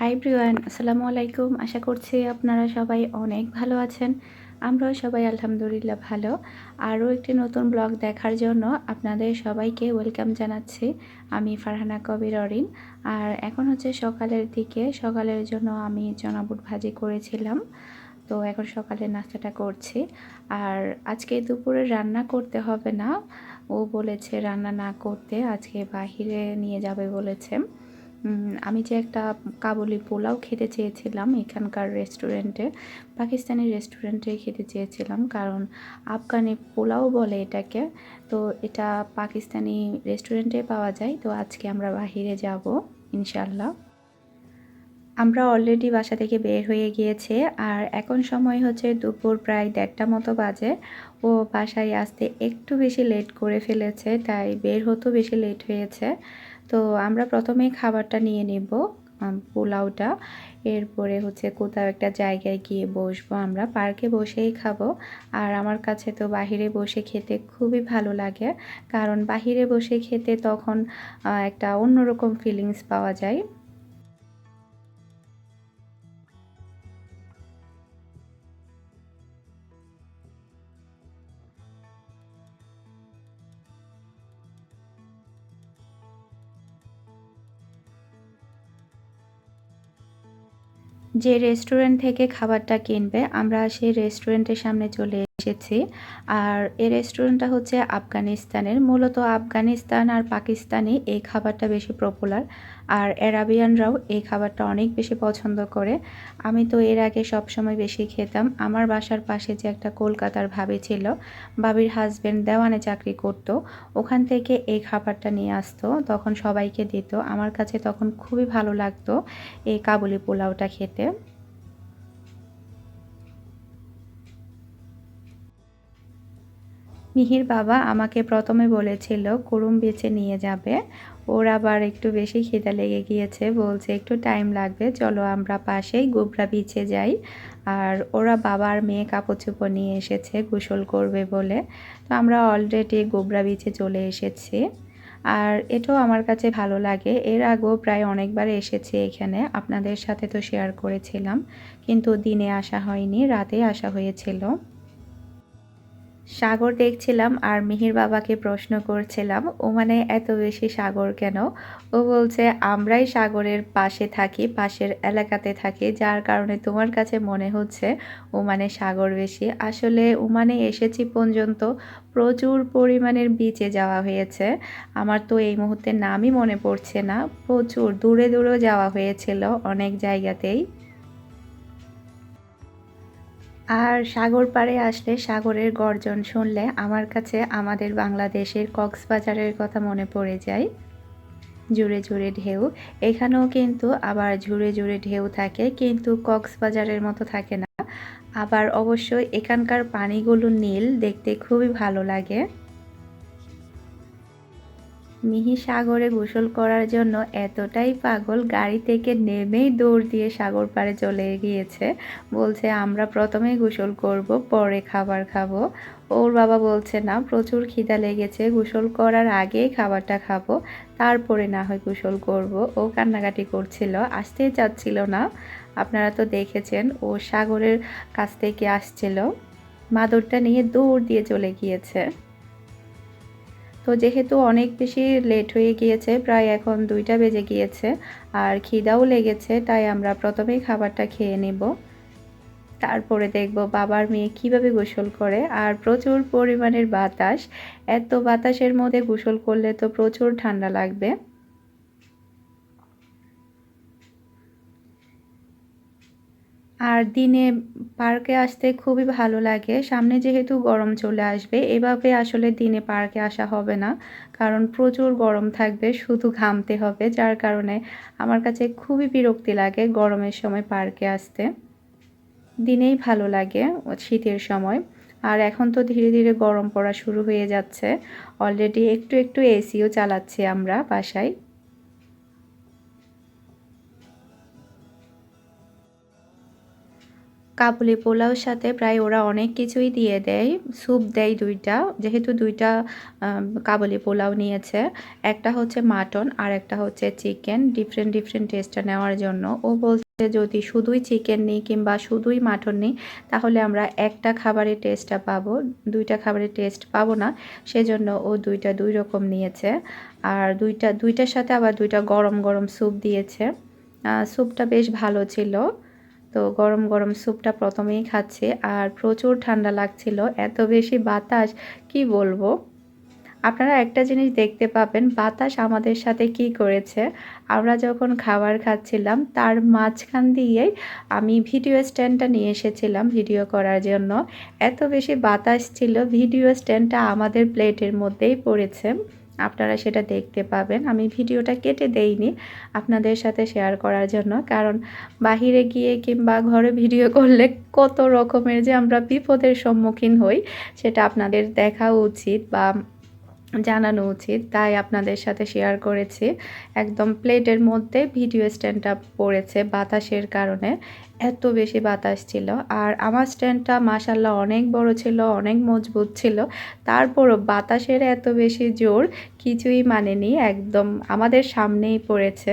High ব্রিওয়ান আসসালামু আলাইকুম আশা করছি আপনারা সবাই অনেক ভালো আছেন আমরাও সবাই আলহামদুলিল্লাহ ভালো আরও একটি নতুন ব্লগ দেখার জন্য আপনাদের সবাইকে ওয়েলকাম জানাচ্ছি আমি ফারহানা কবির অরিন আর এখন হচ্ছে সকালের দিকে সকালের জন্য আমি চনাবুট ভাজি করেছিলাম তো এখন সকালে নাস্তাটা করছি আর আজকে দুপুরে রান্না করতে হবে না ও বলেছে রান্না না করতে আজকে বাহিরে নিয়ে যাবে বলেছে আমি যে একটা কাবুলি পোলাও খেতে চেয়েছিলাম এখানকার রেস্টুরেন্টে, পাকিস্তানি রেস্টুরেন্টে খেতে চেয়েছিলাম, কারণ আফগানি পোলাও বলে এটাকে। তো এটা পাকিস্তানি রেস্টুরেন্টে পাওয়া যায়, তো আজকে আমরা বাহিরে যাব ইনশাল্লাহ আমরা অলরেডি বাসা থেকে বের হয়ে গিয়েছে, আর এখন সময় হচ্ছে দুপুর প্রায় দেড়টা মতো বাজে। ও বাসায় আসতে একটু বেশি লেট করে ফেলেছে, তাই বের হতেও বেশি লেট হয়েছে। তো আমরা প্রথমে খাবারটা নিয়ে নেব পোলাওটা। এরপরে হচ্ছে কোথাও একটা জায়গায় গিয়ে বসবো আমরা। পার্কে বসেই খাব। আর আমার কাছে তো বাহিরে বসে খেতে খুবই ভালো লাগে। কারণ বাহিরে বসে খেতে তখন একটা অন্যরকম ফিলিংস পাওয়া যায়। যে রেস্টুরেন্ট থেকে খাবারটা কিনবে আমরা সেই রেস্টুরেন্টের সামনে চলে এসেছি। আর এই রেস্টুরেন্টটা হচ্ছে আফগানিস্তানের। মূলত আফগানিস্তান আর পাকিস্তানে এই খাবারটা বেশি পপুলার আর অ্যারাবিয়ানরাও এই খাবারটা অনেক বেশি পছন্দ করে। আমি তো এর আগে সব সময় বেশি খেতাম। আমার বাসার পাশে যে একটা কলকাতার ভাবি ছিল, ভাবির হাজব্যান্ড দেওয়ানে চাকরি করত, ওখান থেকে এই খাবারটা নিয়ে আসতো, তখন সবাইকে দিত। আমার কাছে তখন খুবই ভালো লাগতো এই কাবুলি পোলাওটা খেতে। মিহির বাবা আমাকে প্রথমে বলেছিল, কুরুম বেছে নিয়ে যাবে। ওর আবার একটু বেশি খিদা লেগে গিয়েছে, বলছে, একটু টাইম লাগবে, চলো আমরা পাশেই গোবরা বিচে যাই। আর ওরা বাবার মেয়ে কাপড় চোপড় নিয়ে এসেছে, গোসল করবে বলে। তো আমরা অলরেডি গোবরা বিচে চলে এসেছি। আর এটাও আমার কাছে ভালো লাগে, এর আগেও প্রায় অনেকবার এসেছি এখানে, আপনাদের সাথে তো শেয়ার করেছিলাম, কিন্তু দিনে আসা হয়নি রাতে আসা হয়েছিল। সাগর দেখছিলাম আর মিহির বাবাকে প্রশ্ন করছিলাম, ও মানে এত বেশি সাগর কেন? ও বলছে, আমরাই সাগরের পাশে থাকি, পাশের এলাকাতে থাকি, যার কারণে তোমার কাছে মনে হচ্ছে ও মানে সাগর বেশি। আসলে ও মানে এসেছি পর্যন্ত প্রচুর পরিমাণের বিচে যাওয়া হয়েছে। আমার তো এই মুহূর্তে নামই মনে পড়ছে না। প্রচুর দূরে দূরেও যাওয়া হয়েছিল অনেক জায়গাতেই। আর সাগর পাড়ে আসলে সাগরের গর্জন শুনলে আমার কাছে আমাদের বাংলাদেশের কক্সবাজারের কথা মনে পড়ে যায়। জুড়ে জুড়ে ঢেউ, এখানেও কিন্তু আবার ঝুড়ে জুড়ে ঢেউ থাকে, কিন্তু কক্সবাজারের মতো থাকে না। আবার অবশ্যই এখানকার পানিগুলো নীল, দেখতে খুবই ভালো লাগে। মিহি সাগরে গোসল করার জন্য এতটাই পাগল, গাড়ি থেকে নেমেই দৌড় দিয়ে সাগর পাড়ে চলে গিয়েছে। বলছে, আমরা প্রথমেই গোসল করব, পরে খাবার খাব। ওর বাবা বলছে, না, প্রচুর খিদা লেগেছে, গোসল করার আগেই খাবারটা খাব, তারপরে না হয় গোসল করব। ও কান্নাকাটি করছিল আসতেই চাচ্ছিল না। আপনারা তো দেখেছেন, ও সাগরের কাছ থেকে আসছিল। মাদরটা নিয়ে দৌড় দিয়ে চলে গিয়েছে। তো যেহেতু অনেক বেশি লেট হয়ে গিয়েছে, প্রায় এখন দুইটা বেজে গিয়েছে আর খিদাও লেগেছে, তাই আমরা প্রথমেই খাবারটা খেয়ে নেব। তারপরে দেখব বাবার মেয়ে কীভাবে গোসল করে আর প্রচুর পরিমাণের বাতাস। এত বাতাসের মধ্যে গোসল করলে তো প্রচুর ঠান্ডা লাগবে। আর দিনে পার্কে আসতে খুবই ভালো লাগে। সামনে যেহেতু গরম চলে আসবে, এভাবে আসলে দিনে পার্কে আসা হবে না। কারণ প্রচুর গরম থাকবে, শুধু ঘামতে হবে, যার কারণে আমার কাছে খুবই বিরক্তি লাগে গরমের সময় পার্কে আসতে। দিনেই ভালো লাগে শীতের সময়। আর এখন তো ধীরে ধীরে গরম পড়া শুরু হয়ে যাচ্ছে। অলরেডি একটু একটু এসিও চালাচ্ছি আমরা বাসায়। কাবুলি পোলাওর সাথে প্রায় ওরা অনেক কিছুই দিয়ে দেয়। স্যুপ দেয় দুইটা, যেহেতু দুইটা কাবুলি পোলাও নিয়েছে। একটা হচ্ছে মাটন আর একটা হচ্ছে চিকেন ডিফারেন্ট ডিফারেন্ট টেস্টটা নেওয়ার জন্য। ও বলছে, যদি শুধুই চিকেন নিই কিংবা শুধুই মাটন নিই, তাহলে আমরা একটা খাবারের টেস্টটা পাবো। দুইটা খাবারের টেস্ট পাবো না। সেজন্য ও দুইটা দুই রকম নিয়েছে। আর দুইটা, দুইটার সাথে আবার দুইটা গরম গরম স্যুপ দিয়েছে। স্যুপটা বেশ ভালো ছিল। তো গরম গরম স্যুপটা প্রথমেই খাচ্ছি আর প্রচুর ঠান্ডা লাগছিল, এত বেশি বাতাস, কি বলব? আপনারা একটা জিনিস দেখতে পাবেন, বাতাস আমাদের সাথে কি করেছে? আমরা যখন খাবার খাচ্ছিলাম, তার মাঝখান দিয়েই আমি ভিডিও স্ট্যান্ডটা নিয়ে এসেছিলাম ভিডিও করার জন্য। এত বেশি বাতাস ছিল, ভিডিও স্ট্যান্ডটা আমাদের প্লেটের মধ্যেই পড়েছে। আপনারা সেটা দেখতে পাবেন। আমি ভিডিওটা কেটে দেইনি আপনাদের সাথে শেয়ার করার জন্য। কারণ বাহিরে গিয়ে কিংবা ঘরে ভিডিও করলে কত রকমের যে আমরা বিপদের সম্মুখীন হই, সেটা আপনাদের দেখা উচিত বা জানানো উচিত, তাই আপনাদের সাথে শেয়ার করেছি। একদম প্লেটের মধ্যে ভিডিও স্ট্যান্ডটা পড়েছে বাতাসের কারণে, এত বেশি বাতাস ছিল। আর আমার স্ট্যান্ডটা মাসাল্লাহ অনেক বড় ছিল, অনেক মজবুত ছিল। তারপরও বাতাসের এত বেশি জোর কিছুই মানেনি, একদম আমাদের সামনেই পড়েছে।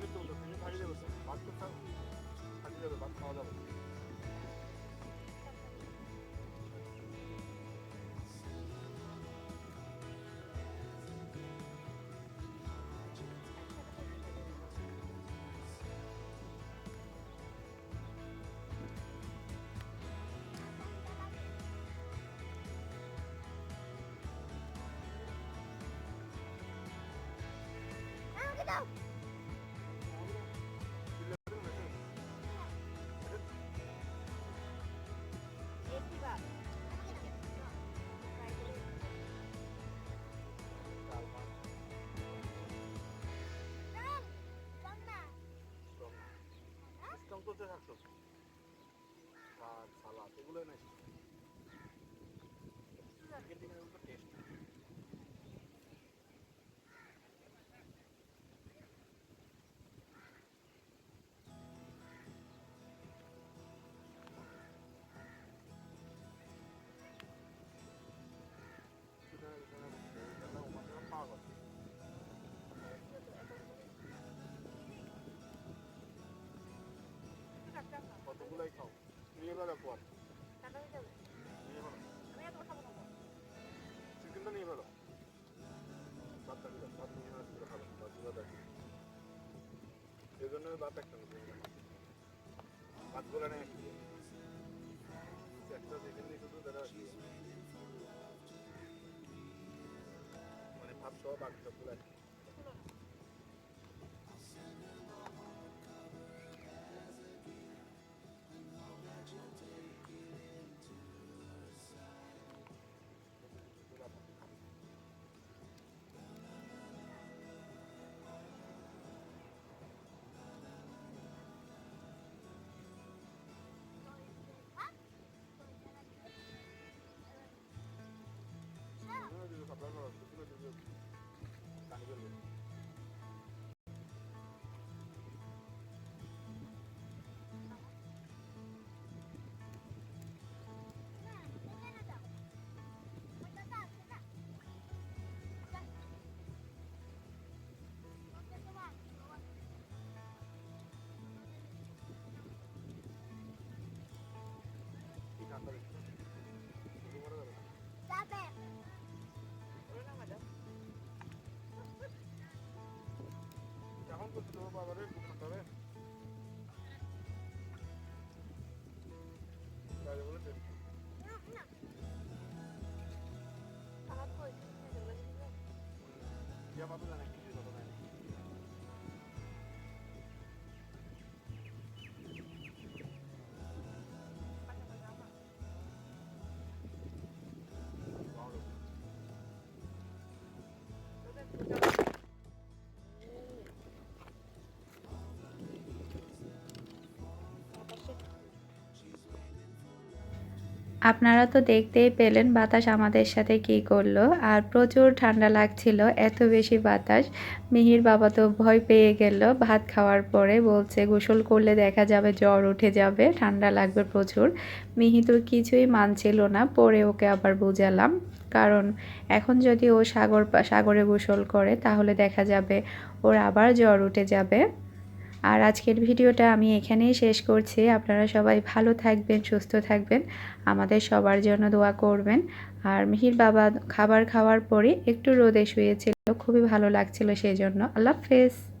চিকেন বাইরে করতে বলতো চিকেন থাকি যাবে ভাত তো থাক থাকি যাবে ভাত খাওয়া যাবে সিস্টেম করতে থাকতো ভাত সালাদ এগুলোই নাই টেস্ট কতগুলাই খাও। নিয়ে এলো পর নিয়ে এলো চিকেনটা নিয়ে এলো ভাতটা দিলাম ভাত নিয়ে এলো সেগুলো খাবেন ভাতগুলো দেখি এই জন্য ভাত একটা ভাতগুলো নেই একটা চিকেন নিয়ে শুধু তারা মানে ভাত সহ বাকি সবগুলো করতে হবে বাবারে খুব ঠান্ডা রে বাইরে বলেছে ইয়া বাবা জানে আপনারা তো দেখতেই পেলেন বাতাস আমাদের সাথে কি করল, আর প্রচুর ঠান্ডা লাগছিল, এত বেশি বাতাস। মিহির বাবা তো ভয় পেয়ে গেল ভাত খাওয়ার পরে, বলছে গোসল করলে দেখা যাবে জ্বর উঠে যাবে, ঠান্ডা লাগবে প্রচুর। মিহি তো কিছুই মানছিল না, পরে ওকে আবার বুঝালাম। কারণ এখন যদি ও সাগর সাগরে গোসল করে, তাহলে দেখা যাবে ওর আবার জ্বর উঠে যাবে। আর আজকের ভিডিওটা আমি এখানেই শেষ করছি। আপনারা সবাই ভালো থাকবেন, সুস্থ থাকবেন। আমাদের সবার জন্য দোয়া করবেন। আর মিহির বাবা খাবার খাওয়ার পরে একটু রোদে শুয়েছিল, খুবই ভালো লাগছিল সেই জন্য আল্লাহ হাফেজ।